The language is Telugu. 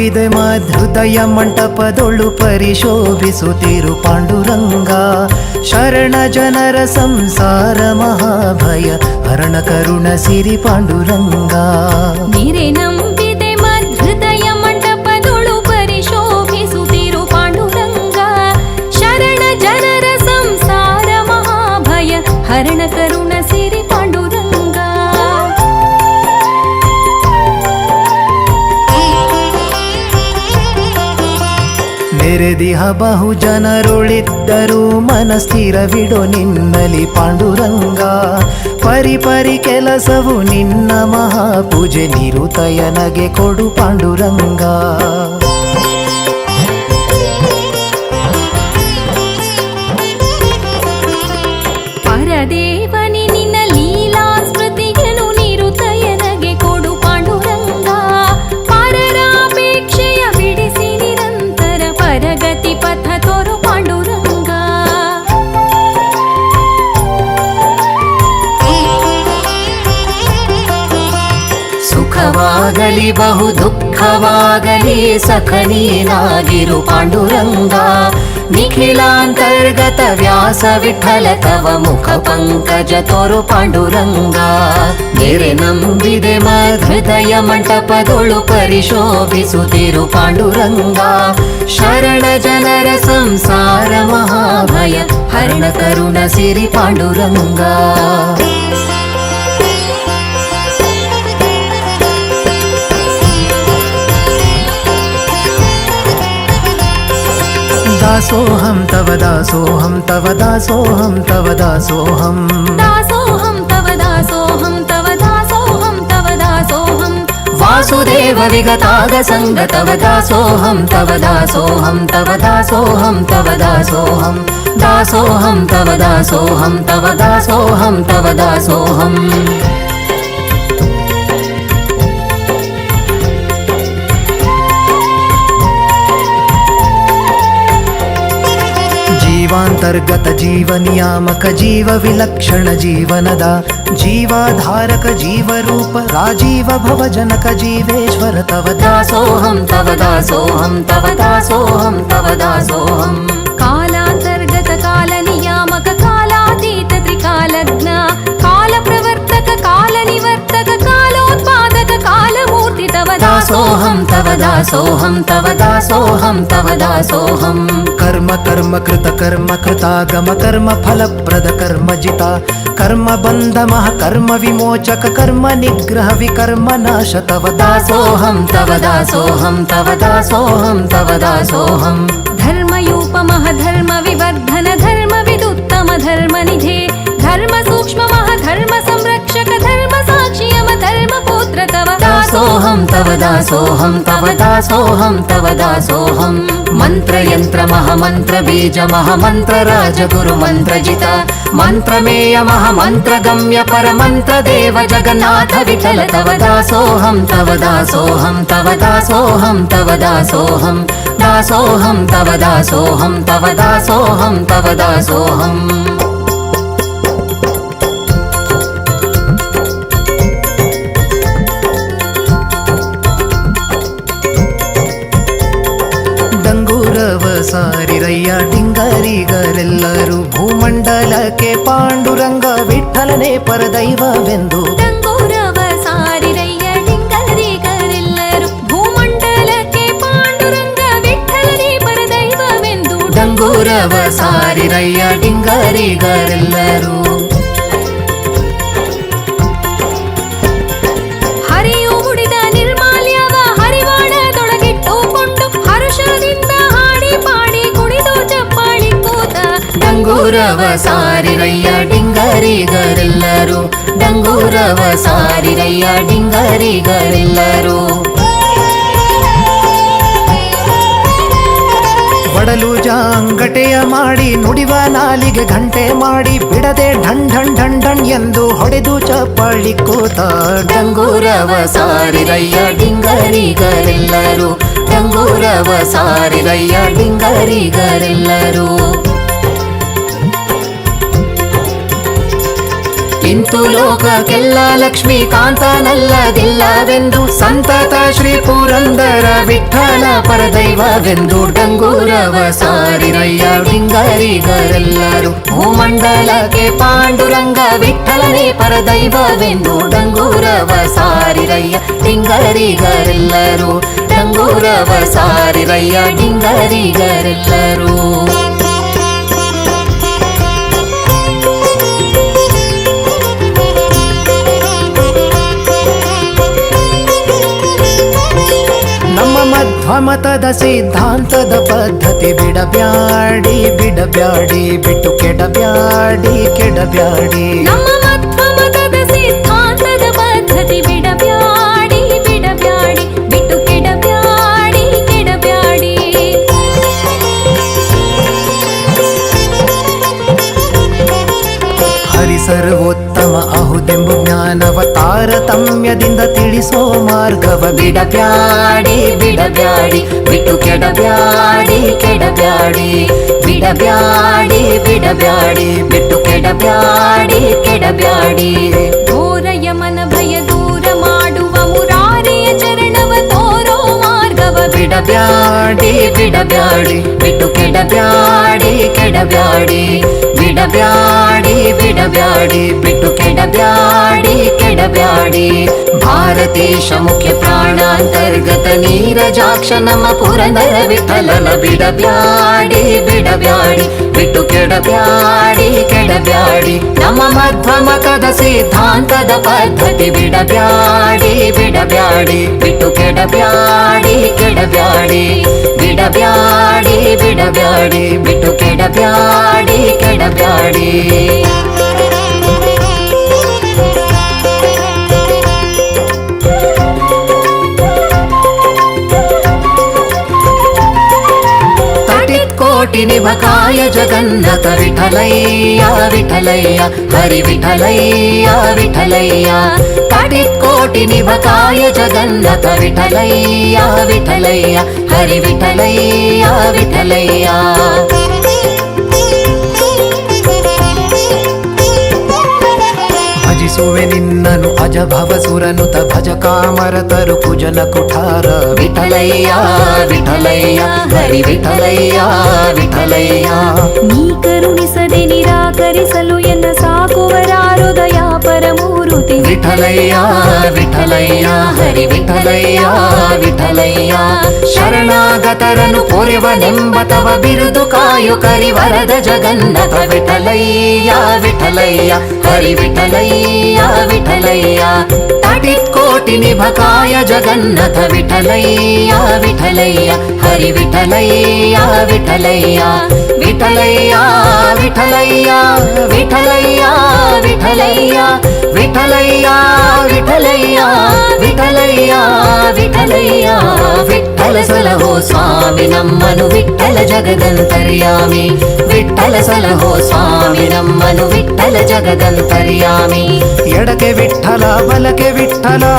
ನಂಬಿದೆ ಮಧೃದಯ ಮಂಟಪದೊಳು ಪರಿಶೋಭಿಸುತ್ತಿರು ಪಾಂಡುರಂಗ ಶರಣ ಜನರ ಸಂಸಾರ ಮಹಾಭಯ ಹರಣ ಕರುಣ ಸಿರಿ ಪಾಂಡುರಂಗ ನೀರೆ ನಂಬಿದೆ ಮಧೃದಯ ಮಂಟಪದೊಳು ಪರಿಶೋಭಿಸುತ್ತಿರು ಪಾಂಡುರಂಗ ಶರಣ ಜನರ ಸಂಸಾರ ಮಹಾಭಯ ಹರಣ ಕರುಣ ನೆರೆದಿಹ ಬಹು ಜನರುಳಿದ್ದರು ಮನಸ್ಥಿರವಿಡು ನಿನ್ನಲಿ ಪಾಂಡುರಂಗ. ಪರಿ ಪರಿ ಕೆಲಸವು ನಿನ್ನ ಮಹಾಪೂಜೆ ನಿರುತಯನಗೆ ಕೊಡು ಪಾಂಡುರಂಗ. ಸುಖವಾಗಲಿ ಬಹು ದುಃಖವಾಗಲಿ ಸಖನೀನಾಗಿರು ಪಾಂಡುರಂಗ. ನಿಖಿಲಾಂತರ್ಗತ ವ್ಯಾಸ ವಿಠಲ ತವ ಮುಖ ಪಂಕಜ ತೋರು ಪಾಂಡುರಂಗ. ನೆರೆ ನಂಬಿದೆ ಮಧೃದಯ ಮಂಟಪದೊಳು ಪರಿಶೋಭಿಸುತ್ತಿರು ಪಾಂಡುರಂಗ. ಶರಣ ಜನರ ಸಂಸಾರ ಮಹಾಭಯ, ಹರಣ ಕರುಣ ಸಿರಿ ಪಾಂಡುರಂಗ. दासोऽहं तव दासोऽहं तव दासोऽहं तव दासोऽहं दासोऽहं तव दासोऽहं तव दासोऽहं तव दासोऽहं वासुदेव विगतागसङ्ग तव दासोऽहं तव दासोऽहं तव दासोऽहं तव दासोऽहं दासोऽहं तव दासोऽहं तव दासोऽहं तव दासोऽहम् जीवांतर्गत जीव नियामक जीव विलक्षण जीवनद जीवाधारक जीव रूप राजीव भव जनक जीवेश्वर तव दासोहम तव दासोहम तव दासोहम तव दासोहम कालांतर्गत काल नियामक कालातीत त्रिकाल तव दासोऽहं तव दासोऽहं तव दासोऽहं तव दासोऽहं। कर्म कर्म कृत कर्म कृतागम कर्म फलप्रद कर्म जिता। कर्म बन्धमः कर्म विमोचक कर्म निग्रह विकर्म नाश। तव दासोऽहं तव दासोऽहं तव दासोऽहं तव दासोऽहम् धर्मयूपमः धर्म विवर्धन धर्म विदुत्तम धर्म निधे धर्म सूक्ष्ममः దాసోహం తవ దాసోహం తవ దాసోహం తవ దాసోహం. మంత్రయంత్ర మహమంత్ర బీజ మహమంత్ర రాజగురు మంత్రజిత. మంత్రమేయ మహమంత్ర గమ్య పరమంత్ర దేవ జగన్నాథ విఠల. తవ దాసోహం తవ దాసోహం తవ దాసోహం తవ దాసోహం. దాసోహం తవ దాసోహం తవ దాసోహం తవ దాసోహం. ಭೂಮಂಡಲಕ್ಕೆ ಪಾಂಡುರಂಗ ವಿಠಲನೆ ಪರದೈವವೆಂದು ಡಂಗೂರವ ಸಾರಿರಯ್ಯ ಡಿಂಗರಿಗರೆಲ್ಲರು ಭೂಮಂಡಲಕ್ಕೆ ಪಾಂಡುರಂಗ ವಿಠಲನೇ ಪರದೈವವೆಂದು ಡಂಗೂರವ ಸಾರಿರಯ್ಯ ಡಿಂಗರಿಗರೆಲ್ಲರೂ ಡಂಗೂರವ ಸಾರಿರಯ್ಯ ಡಿಂಗರಿಗರೆಲ್ಲರೂ. ಡಂಗೂರವ ಸಾರಿರಯ್ಯ ಡಿಂಗರಿಗರೆಲ್ಲರೂ. ಬಡಲು ಜಾಂಗಟೆಯ ಮಾಡಿ ನುಡಿವ ನಾಲಿಗೆ ಗಂಟೆ ಮಾಡಿ ಬಿಡದೆ ಢಣ್ ಢಣ್ ಢಣ್ ಢಣ್ ಎಂದು ಹೊಡೆದು ಚಪ್ಪಳಿ ಕೂತ ಡಂಗೂರವ ಸಾರಿರಯ್ಯ ಡಿಂಗರಿಗರೆಲ್ಲರೂ. ಡಂಗೂರವ ಸಾರಿರಯ್ಯ ಡಿಂಗರಿಗರೆಲ್ಲರೂ. ಇಂತು ಲೋಕಕ್ಕೆಲ್ಲ ಲಕ್ಷ್ಮೀಕಾಂತ ನಲ್ಲದಿಲ್ಲವೆಂದು ಸಂತತ ಶ್ರೀ ಪುರಂದರ ವಿಠಲ ಪರದೈವವೆಂದು ಡಂಗೂರವ ಸಾರಿರಯ್ಯ ಡಿಂಗರಿಗರೆಲ್ಲರೂ ಭೂಮಂಡಲಕ್ಕೆ ಪಾಂಡುರಂಗ ವಿಠಲನೇ ಪರದೈವವೆಂದು ಡಂಗೂರವ ಸಾರಿರಯ್ಯ ಡಿಂಗರಿಗರೆಲ್ಲರೂ ಡಂಗೂರವ ಸಾರಿರಯ್ಯ ಡಿಂಗರಿಗರೆಲ್ಲರೂ ಮಧ್ವಮತದ ಸಿದ್ಧಾಂತದ ಪದ್ಧತಿ ಬಿಡಬ್ಯಾಡಿ ಬಿಡಬ್ಯಾಡಿ ಬಿಟ್ಟು ಕೆಡಬ್ಯಾಡಿ ಕೆಡಬ್ಯಾಡಿ. ನಮ್ಮ ಮತದ ಸಿದ್ಧಾಂತದ ಪದ್ಧತಿ ಬಿಡಬ್ಯಾಡಿ. ತಾರತಮ್ಯದಿಂದ ತಿಳಿಸೋ ಮಾರ್ಗವ ಬಿಡಬ್ಯಾಡಿ ಬಿಡಬ್ಯಾಡಿ, ಬಿಟ್ಟು ಕೆಡಬ್ಯಾಡಿ ಕೆಡಬ್ಯಾಡಿ, ಬಿಡಬ್ಯಾಡಿ ಬಿಡಬ್ಯಾಡಿ, ಬಿಟ್ಟು ಕೆಡಬ್ಯಾಡಿ ಕೆಡಬ್ಯಾಡಿ. ಘೋರಯ ಮನ ಭಯ ದೂರ ಮಾಡುವ ಮುರಾರಿಯ ಚರಣವ ತೋರೋ ಮಾರ್ಗವ ಬಿಡಬ್ಯಾಡಿ ಬಿಡಬ್ಯಾಡಿ, ಬಿಟ್ಟು ಕೆಡಬ್ಯಾಡಿ ಕೆಡಬ್ಯಾಡಿ. ಬಿಡಬ್ಯಾಡಿ ಬಿಡಬ್ಯಾಡಿ ಬಿಟ್ಟು ಕೆಡಬ್ಯಾಡಿ ಕೆಡಬ್ಯಾಡಿ ಭಾರತೇಶ ಮುಖ್ಯ ಪ್ರಾಣಾಂತರ್ಗತ ನೀರಜಾಕ್ಷ ನಮ್ಮ ಪುರಂದರ ವಿಠಲನ ಬಿಡಬ್ಯಾಡಿ ಬಿಡಬ್ಯಾಡಿ ಬಿಟ್ಟು ಕೆಡಬ್ಯಾಡಿ ಕೆಡಬ್ಯಾಡಿ ನಮ್ಮ ಮಧ್ವ ಮತದ ಸಿದ್ಧಾಂತದ ಪದ್ಧತಿ ಬಿಡಬ್ಯಾಡಿ ಬಿಡಬ್ಯಾಡಿ ಬಿಟ್ಟು ಕೆಡಬ್ಯಾಡಿ ಕೆಡಬ್ಯಾಡಿ ಬಿಡಬ್ಯಾಡಿ ಬಿಡಬ್ಯಾಡಿ ಬಿಟ್ಟು ಕೆಡಬ್ಯಾಡಿ ಕೆಡಬ್ಯಾಡಿ శ్రీనివకాయ జగన్నత విఠలయ్య విఠలయ్య హరి విఠలయ్య విఠలయ్య. కోటి నివకాయ జగన్నత విఠలయ్య విఠలయ్య హరి విఠలయ్య విఠలయ్య. ಹರಿ ವಿಠಲಯ್ಯ ವಿಠಲಯ್ಯ ಭಜಿಸುವೆ ನಿನ್ನನು ಅಜ ಭವಸುರನುತ ಭಜ ಕಾಮರತರು ಕುಜನ ಕುಠಾರ ವಿಠಲಯ್ಯ ವಿಠಲಯ್ಯ ಹರಿ ವಿಠಲಯ್ಯ ವಿಠಲಯ್ಯ ನೀ ಕರುಣಿಸದೆ ನಿರಾಕರಿಸಲು ಎನ್ನ ಸಾಕುವರಾರುದಯ స్మృతి విఠలయ్యా విఠలయ్యా హరి విఠలయ్యా విఠలయ్యా. శరణాగతరను కోరివ నింబతవ బిరుదు కాయు కరి వరద జగన్నత విఠలయ్యా విఠలయ్యా. హరి విఠలయ్యా విఠలయ్యా. కోటి నిభకాయ జగన్నథ విఠలయ్యా విఠలయ్యా. హరి విఠలయ్యా విఠలయ్యా. విఠలయ్యా విఠలయ్యా విఠలయ్యా విఠలయ్యా విఠలయ్యా విఠలయ్యా విఠలయ్యా విఠలయ్యా విఠల సలహో స్వామి నమ్మను విఠల జగదంతర్యామి. విఠల సలహో స్వామి నమ్మను విఠల జగదంతర్యామి. ఎడకే విఠల బలకే విఠలా.